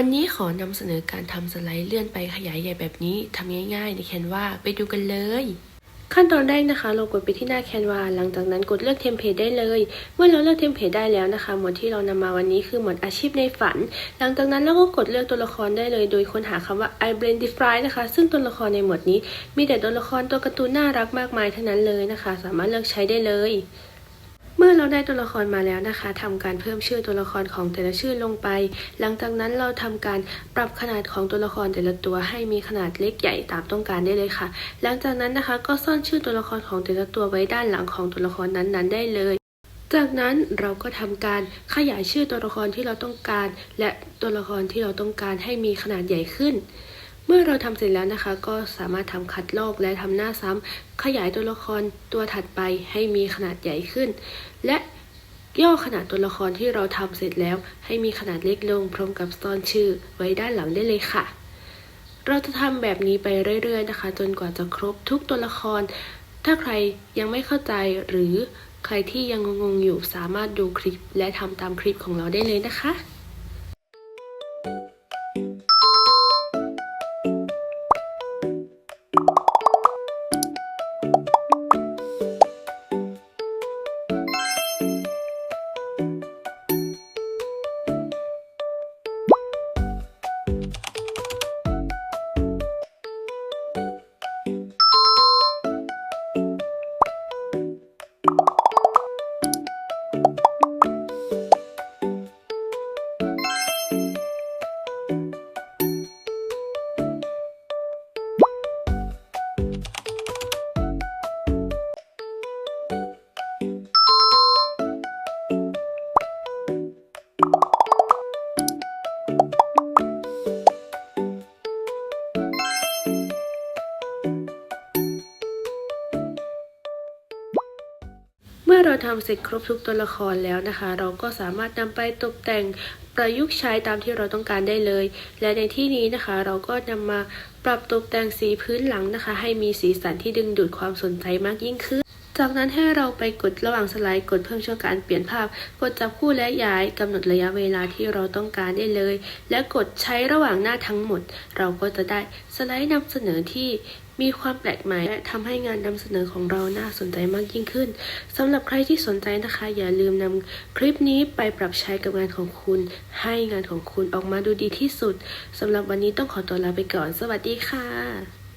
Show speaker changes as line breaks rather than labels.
วันนี้ขอนำเสนอการทำสไลด์เลื่อนไปขยายใหญ่แบบนี้ทำง่ายๆในแคนวาไปดูกันเลย ขั้นตอนแรกนะคะ เรากดไปที่หน้าแคนวาหลังจากนั้นกดเลือกเทมเพลตได้เลย เมื่อเราเลือกเทมเพลตได้แล้วนะคะหมวดที่เรานำมาวันนี้คือหมวดอาชีพในฝัน หลังจากนั้นเราก็กดเลือกตัวละครได้เลย โดยค้นหาคำว่า I blend defy นะคะ ซึ่งตัวละครในหมวดนี้ มีแต่ตัวละครตัวการ์ตูนน่ารักมากมายเท่านั้นเลยนะคะ สามารถเลือกใช้ได้เลย เมื่อเราได้ตัวละครมาแล้วนะคะทำการเพิ่มชื่อตัวละครของแต่ละชื่อลงไป หลังจากนั้นเราทำการปรับขนาดของตัวละครแต่ละตัวให้มีขนาดเล็กใหญ่ตามต้องการได้เลยค่ะ หลังจากนั้นนะคะก็ซ่อนชื่อตัวละครของแต่ละตัวไว้ด้านหลังของตัวละครนั้นๆ ได้เลยจากนั้นเราก็ทำการขยายชื่อตัวละครที่เราต้องการ และตัวละครที่เราต้องการให้มีขนาดใหญ่ขึ้น เมื่อเราทำเสร็จแล้วนะคะ ก็สามารถทำคัดลอกและทำหน้าซ้ำขยายตัวละครตัวถัดไปให้มีขนาดใหญ่ขึ้น และย่อขนาดตัวละครที่เราทำเสร็จแล้ว ให้มีขนาดเล็กลงพร้อมกับซ่อนชื่อไว้ด้านหลังได้เลยค่ะ เราจะทำแบบนี้ไปเรื่อยๆนะคะ จนกว่าจะครบทุกตัวละคร ถ้าใครยังไม่เข้าใจหรือใครที่ยังงงๆอยู่สามารถดูคลิปและทำตามคลิปของเราได้เลยนะคะ อเราทำเสร็จครบทุกตัวละครแล้วนะคะ เราก็สามารถนำไปตกแต่งประยุกต์ใช้ตามที่เราต้องการได้เลย และในที่นี้นะคะ เราก็นำมาปรับตกแต่งสีพื้นหลังนะคะ ให้มีสีสันที่ดึงดูดความสนใจมากยิ่งขึ้น จากนั้นให้เราไปกดระหว่างสไลด์กดเพิ่มช่วงการเปลี่ยนภาพ กดจับคู่และย้ายกำหนดระยะเวลาที่เราต้องการได้เลย และกดใช้ระหว่างหน้าทั้งหมด เราก็จะได้สไลด์นำเสนอที่มีความแปลกใหม่และทำให้งานนำเสนอของเราน่าสนใจมากยิ่งขึ้นสำหรับใครที่สนใจนะคะ อย่าลืมนำคลิปนี้ไปปรับใช้กับงานของคุณ ให้งานของคุณออกมาดูดีที่สุดสำหรับวันนี้ต้องขอตัวลาไปก่อน สวัสดีค่ะ